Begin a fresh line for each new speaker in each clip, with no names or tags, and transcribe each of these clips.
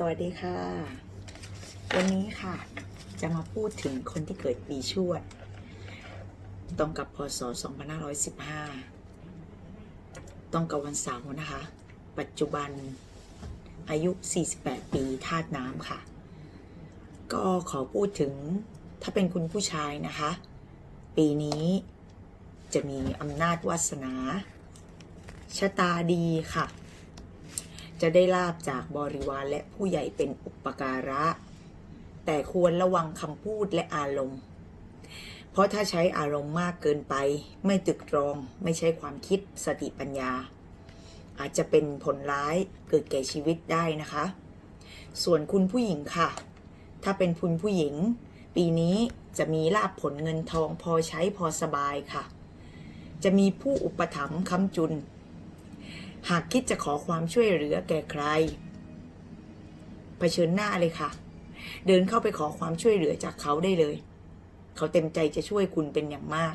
สวัสดีค่ะ วันนี้ค่ะ จะมาพูดถึงคนที่เกิดปีชวด ตรงกับพศ 2515 ตรงกับวันเสาร์นะคะ ปัจจุบันอายุ 48 ปีธาตุน้ำค่ะ ก็ขอพูดถึงถ้าเป็นคุณผู้ชายนะคะ ปีนี้จะมีอำนาจวาสนาชะตาดีค่ะ จะได้ลาบจากบริวารและผู้ใหญ่เป็นอุปการะ แต่ควรระวังคำพูดและอารมณ์ เพราะถ้าใช้อารมณ์มากเกินไป ไม่ตึกตรอง ไม่ใช่ความคิดสติปัญญา อาจจะเป็นผลร้ายเกิดแก่ชีวิตได้นะคะ ส่วนคุณผู้หญิงค่ะ ถ้าเป็นคุณผู้หญิง ปีนี้จะมีลาบผลเงินทองพอใช้พอสบายค่ะ จะมีผู้อุปถัมภ์ค้ำจุน หากคิดจะขอความช่วยเหลือแก่ใครเผชิญหน้าเลยค่ะ เดินเข้าไปขอความช่วยเหลือจากเขาได้เลย เขาเต็มใจจะช่วยคุณเป็นอย่างมาก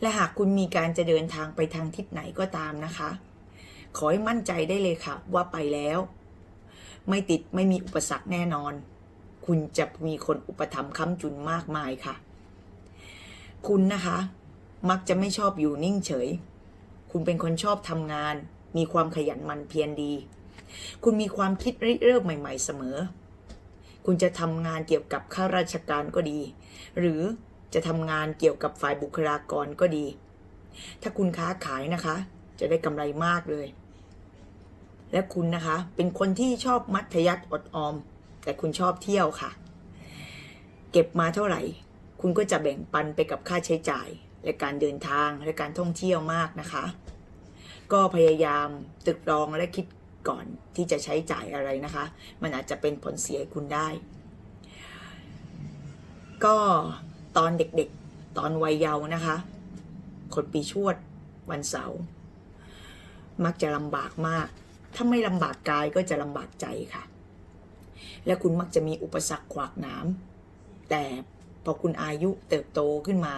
และหากคุณมีการจะเดินทางไปทางทิศไหนก็ตามนะคะ ขอให้มั่นใจได้เลยค่ะ ว่าไปแล้ว ไม่ติดไม่มีอุปสรรคแน่นอน คุณจะมีคนอุปถัมภ์ค้ำจุนมากมายค่ะ คุณนะคะ มักจะไม่ชอบอยู่นิ่งเฉย คุณเป็นคนชอบทำงาน มีความขยันมันเพียรดี คุณมีความคิดริเริ่มใหม่ ๆ เสมอ คุณจะทำงานเกี่ยวกับข้าราชการก็ดี หรือจะทำงานเกี่ยวกับฝ่ายบุคลากรก็ดี ถ้าคุณค้าขายนะคะ จะได้กำไรมากเลย และคุณนะคะ เป็นคนที่ชอบมัธยัติอดออม แต่คุณชอบเที่ยวค่ะ เก็บมาเท่าไหร่ คุณก็จะแบ่งปันไปกับค่าใช้จ่าย และการเดินทางและการท่องเที่ยวมากนะคะ ก็พยายามตึกตรองและคิดก่อนที่จะใช้จ่ายอะไรนะคะ มันอาจจะเป็นผลเสียคุณได้ ก็ตอนเด็กๆตอนวัยเยาว์นะคะ คนปีชวดวันเสาร์มักจะลำบากมาก ถ้าไม่ลำบากกายก็จะลำบากใจค่ะ และคุณมักจะมีอุปสรรคขวากหนามแต่พอคุณอายุเติบโตขึ้นมา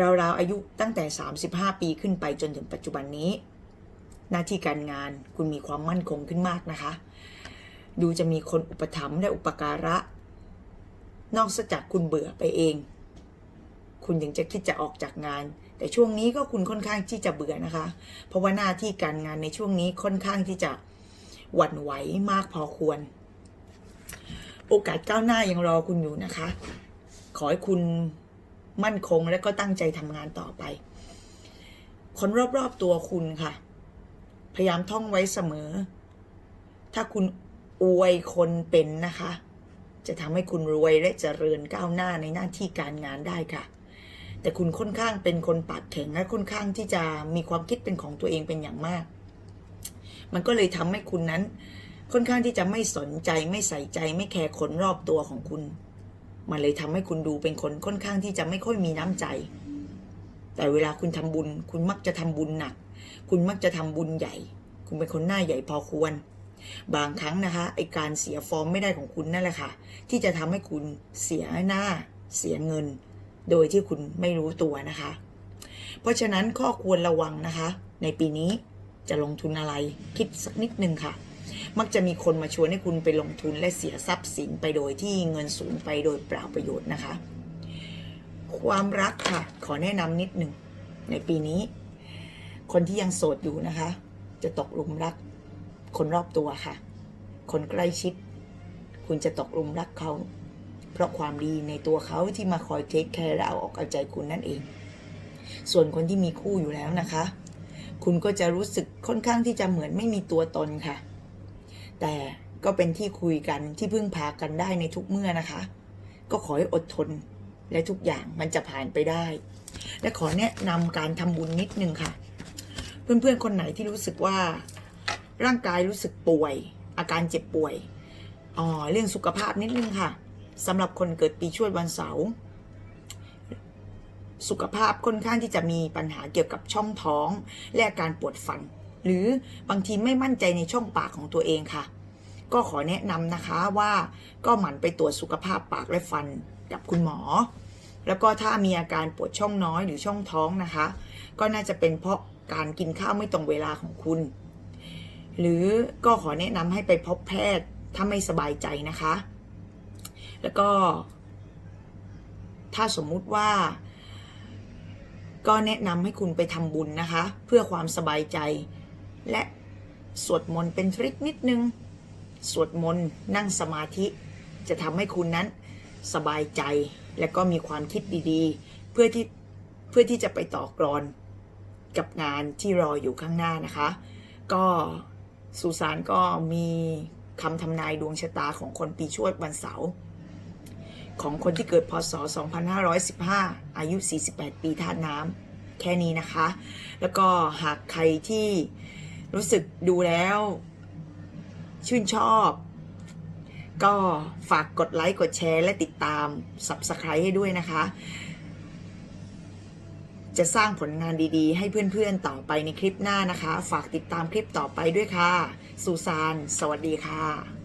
ราวๆอายุตั้งแต่ 35 ปีขึ้นไปจนถึงปัจจุบันนี้ หน้าที่การงานคุณมีความมั่นคงขึ้นมากนะคะ ดูจะมีคนอุปถัมภ์และอุปการะ นอกจากคุณเบื่อไปเอง คุณถึงจะคิดจะออกจากงาน แต่ช่วงนี้ก็คุณค่อนข้างที่จะเบื่อนะคะ เพราะว่าหน้าที่การงานในช่วงนี้ค่อนข้างที่จะหวั่นไหวมากพอควร โอกาสก้าวหน้ายังรอคุณอยู่นะคะ ขอให้คุณ มั่นคงและก็ตั้งใจทำงานต่อไป คนรอบๆตัวคุณค่ะ พยายามท่องไว้เสมอ ถ้าคุณอวยคนเป็นนะคะ จะทำให้คุณรวยและเจริญก้าวหน้าในหน้าที่การงานได้ค่ะ แต่คุณค่อนข้างเป็นคนปากแข็งและค่อนข้างที่จะมีความคิดเป็นของตัวเองเป็นอย่างมาก มันก็เลยทำให้คุณนั้น ค่อนข้างที่จะไม่สนใจไม่ใส่ใจไม่แคร์คนรอบตัวของคุณ มันเลยทำให้คุณดูเป็นคนค่อนข้างที่จะไม่ค่อยมีน้ำใจ แต่เวลาคุณทำบุญ คุณมักจะทำบุญหนัก คุณมักจะทำบุญใหญ่ คุณเป็นคนหน้าใหญ่พอควร บางครั้งนะคะไอการเสียฟอร์มไม่ได้ของคุณนั่นแหละค่ะ ที่จะทำให้คุณเสียหน้า เสียเงิน โดยที่คุณไม่รู้ตัวนะคะ เพราะฉะนั้นข้อควรระวังนะคะ ในปีนี้จะลงทุนอะไรคิดสักนิดนึงค่ะ มักจะมีคนมาชวนให้คุณไปลงทุนและเสียทรัพย์สินไปโดยที่เงินสูญไปโดยเปล่าประโยชน์นะคะ ความรักค่ะ ขอแนะนำนิดหนึ่งในปีนี้ คนที่ยังโสดอยู่นะคะ จะตกหลุมรัก คนรอบตัวค่ะ คนใกล้ชิด คุณจะตกหลุมรักเขา เพราะความดีในตัวเขาที่มาคอยเทคแคร์และเอาออกเอาใจคุณนั่นเอง ส่วนคนที่มีคู่อยู่แล้วนะคะ คุณก็จะรู้สึกค่อนข้างที่จะเหมือนไม่มีตัวตนค่ะ แต่ก็เป็นที่คุยกันที่พึ่งพากันได้ในทุกเมื่อนะคะ ก็ขอให้อดทนและทุกอย่างมันจะผ่านไปได้ และขอแนะนำการทำบุญนิดนึงค่ะ เพื่อนๆคนไหนที่รู้สึกว่าร่างกายรู้สึกป่วย อาการเจ็บป่วยอ๋อเรื่องสุขภาพนิดนึงค่ะสำหรับคนเกิดปีชวดวันเสาร์สุขภาพค่อนข้างที่จะมีปัญหาเกี่ยวกับช่องท้อง และอาการปวดฟัน หรือบางทีไม่มั่นใจในช่องปากของตัวเองค่ะ ก็ขอแนะนำนะคะว่าก็หมั่นไปตรวจสุขภาพปากและฟันกับคุณหมอ แล้วก็ถ้ามีอาการปวดช่องน้อยหรือช่องท้องนะคะ ก็น่าจะเป็นเพราะการกินข้าวไม่ตรงเวลาของคุณ หรือก็ขอแนะนำให้ไปพบแพทย์ถ้าไม่สบายใจนะคะ แล้วก็ ถ้าสมมุติว่า ก็แนะนำให้คุณไปทำบุญนะคะ เพื่อความสบายใจ และสวดมนต์เป็นทริคนิดนึง สวดมนต์นั่งสมาธิ จะทำให้คุณนั้นสบายใจและก็มีความคิดดีๆ เพื่อที่เพื่อที่จะไปต่อกรอนกับงานที่รออยู่ข้างหน้านะคะ ก็สุสานก็มีคำทำนายดวงชะตาของคนปีชวดวันเสาร์ของคนที่เกิดพศ 2515 อายุ 48 ปีธาตุน้ำแค่นี้นะคะ แล้วก็หากใครที่ รู้สึกดูแล้ว ชื่นชอบ ก็ฝากกดไลค์กดแชร์และติดตาม Subscribe ให้ด้วยนะคะ จะสร้างผลงานดีๆ ให้เพื่อนๆต่อไปในคลิปหน้านะคะ ฝากติดตามคลิปต่อไปด้วยค่ะสุสาน สวัสดีค่ะ